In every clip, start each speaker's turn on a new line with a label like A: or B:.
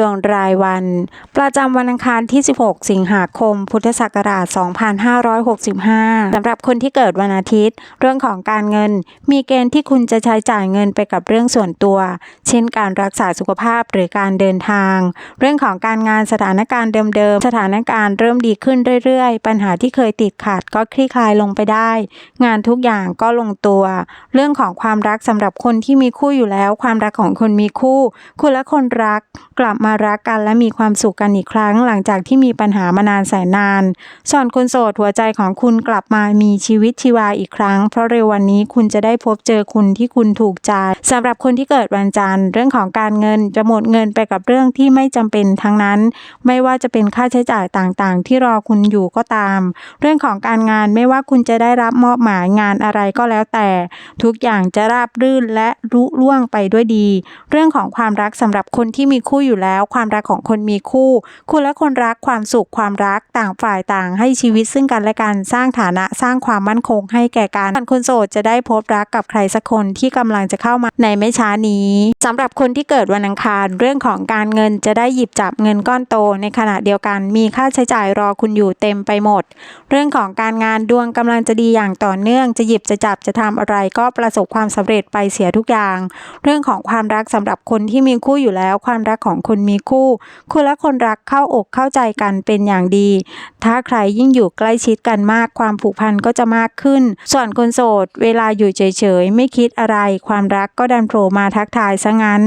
A: ดวงรายวัน ประจำวันอังคารที่ 16 สิงหาคม พุทธศักราช 2565 สำหรับคนที่เกิดวันอาทิตย์ เรื่องของการเงิน มีเกณฑ์ที่คุณจะใช้จ่ายเงินไปกับเรื่องส่วนตัว เช่นการรักษาสุขภาพหรือการเดินทาง เรื่องของการงานสถานการณ์เดิมๆ สถานการณ์เริ่มดีขึ้นเรื่อยๆ ปัญหาที่เคยติดขัดก็คลี่คลายลงไปได้ งานทุกอย่างก็ลงตัว เรื่องของความรักสำหรับคนที่มีคู่อยู่แล้ว ความรักของคนมีคู่ คุณและคนรักกลับมารักกันและมีความสุขกันอีกครั้ง หลังจากที่มีปัญหามานานแสนนานส่วนคนโสดหัวใจของคุณกลับมามีชีวิตชีวาอีกครั้ง เพราะเร็ววันนี้คุณจะได้พบเจอคุณที่คุณถูกใจสำหรับคนที่เกิดวันจันทร์ เรื่องของการเงินจะหมดเงินไปกับเรื่องที่ไม่จำเป็นทั้งนั้น ไม่ว่าจะเป็นค่าใช้จ่ายต่างๆ ที่รอคุณอยู่ก็ตาม เรื่องของการงานไม่ว่าคุณจะได้รับมอบหมายงานอะไรก็แล้วแต่ ทุกอย่างจะราบรื่นและรุล่วงไปด้วยดี เรื่องของความรักสำหรับคนที่มีคู่อยู่แล้วความรักของคนมีคู่ คุณและคนรักความสุขความรักต่างฝ่ายต่าง ให้ชีวิตซึ่งกันและกันสร้างฐานะสร้างความมั่นคงให้แก่กันคนโสดจะได้พบรักกับใครสักคนที่กำลังจะเข้ามาในไม่ช้านี้สำหรับคนที่เกิดวันอังคารเรื่องของการเงินจะได้หยิบจับเงินก้อนโต ในขณะเดียวกันมีค่าใช้จ่ายรอคุณอยู่เต็มไปหมด เรื่องของการงานดวงกำลังจะดีอย่างต่อเนื่อง จะหยิบจะจับจะทำอะไรก็ประสบความสำเร็จไปเสียทุกอย่าง เรื่องของความรักสำหรับคนที่มีคู่อยู่แล้ว ความรักของคนมีคู่คุณและคนรักเข้าอกเข้าใจกันเป็นอย่างดี ถ้าใครยิ่งอยู่ใกล้ชิดกันมากความผูกพันก็จะมากขึ้น ส่วนคนโสด เวลาอยู่เฉยๆ ไม่คิดอะไร ความรักก็ดันโผล่มาทักทายซะงั้น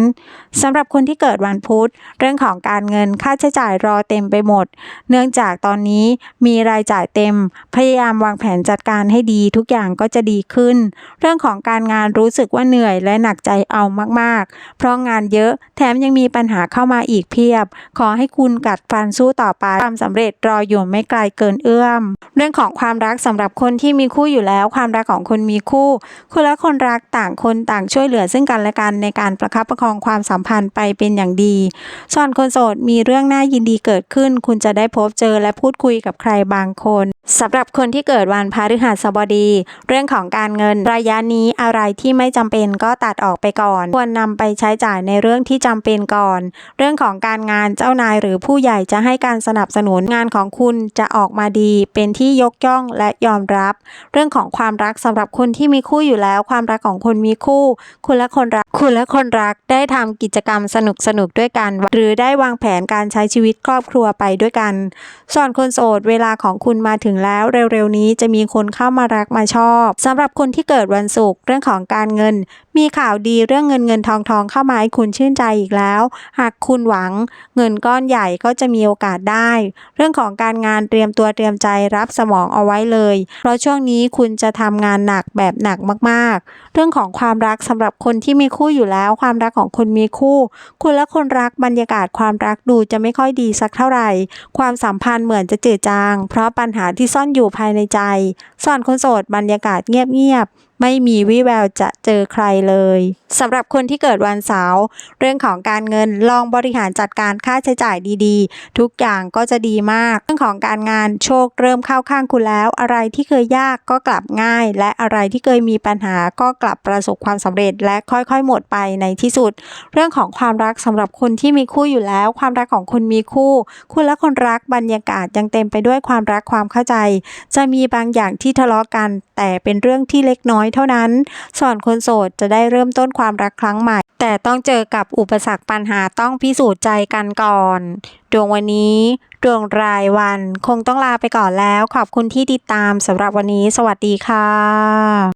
A: สำหรับคนที่เกิดวันพุธ เรื่องของการเงินค่าใช้จ่ายรอเต็มไปหมด เนื่องจากตอนนี้มีรายจ่ายเต็ม พยายามวางแผนจัดการให้ดีทุกอย่างก็จะดีขึ้น เรื่องของการงานรู้สึกว่าเหนื่อยและหนักใจเอามากๆ เพราะงานเยอะแถมยังมีปัญหาเข้ามาอีกเพียบ ขอให้คุณกัดฟันสู้ต่อไปความสำเร็จรออยู่ไม่ไกลเกินเอื้อม เรื่องของความรักสำหรับคนที่มีคู่อยู่แล้ว ความรักของคนมีคู่คุณและคนรักต่างคนต่างช่วยเหลือซึ่งกันและกันในการประคับประคองความสัมพันธ์ไปเป็นอย่างดี ส่วนคนโสดมีเรื่องน่ายินดีเกิดขึ้น คุณจะได้พบเจอและพูดคุยกับใครบางคนสำหรับคนที่เกิดวันพฤหัสบดี เรื่องของการเงินระยะนี้อะไรที่ไม่จำเป็นก็ตัดออกไปก่อน ควรนำไปใช้จ่ายในเรื่องที่จำเป็นก่อน เรื่องของการงานเจ้านายหรือผู้ใหญ่จะให้การสนับสนุนงานของคุณจะออกมาดี เป็นที่ยกย่องและยอมรับ เรื่องของความรักสำหรับคนที่มีคู่อยู่แล้ว ความรักของคนมีคู่ คุณและคนรัก คุณและคนรักได้ทำกิจกรรมสนุกสนุกๆด้วยกัน หรือได้วางแผนการใช้ชีวิตครอบครัวไปด้วยกัน ส่วนคนโสดเวลาของคุณมาถึงแล้วเร็วๆนี้จะมีคนเข้ามารักมาชอบสำหรับคนที่เกิดวันศุกร์เรื่องของการเงินมีข่าวดีเรื่องเงินเงินทองทองเข้ามาให้คุณชื่นใจอีกแล้ว หากคุณหวังเงินก้อนใหญ่ก็จะมีโอกาสได้ เรื่องของการงานเตรียมตัวเตรียมใจรับสมองเอาไว้เลย เพราะช่วงนี้คุณจะทำงานหนักแบบหนักมากๆ เรื่องของความรักสำหรับคนที่มีคู่อยู่แล้ว ความรักของคนมีคู่ คุณและคนรักบรรยากาศความรักดูจะไม่ค่อยดีสักเท่าไหร่ ความสัมพันธ์เหมือนจะจืดจาง เพราะปัญหาที่ซ่อนอยู่ภายในใจ ส่วนคนโสดบรรยากาศเงียบๆไม่มีวี่แววจะเจอใครเลยสำหรับคนที่เกิดวันเสาร์เรื่องของการเงินลองบริหารจัดการค่าใช้จ่ายดีๆ ทุกอย่างก็จะดีมาก เรื่องของการงานโชคเริ่มเข้าข้างคุณแล้ว อะไรที่เคยยากก็กลับง่าย และอะไรที่เคยมีปัญหาก็กลับประสบความสำเร็จ และค่อยๆ หมดไปในที่สุด เรื่องของความรักสำหรับคนที่มีคู่อยู่แล้ว ความรักของคุณมีคู่ คุณและคนรักบรรยากาศยังเต็มไปด้วยความรักความเข้าใจ จะมีบางอย่างที่ทะเลาะกัน แต่เป็นเรื่องที่เล็กน้อยเท่านั้นส่วนคนโสดจะได้เริ่มต้นความรักครั้งใหม่ แต่ต้องเจอกับอุปสรรคปัญหาต้องพิสูจน์ใจกันก่อน ดวงวันนี้ ดวงรายวัน คงต้องลาไปก่อนแล้ว ขอบคุณที่ติดตามสำหรับวันนี้ สวัสดีค่ะ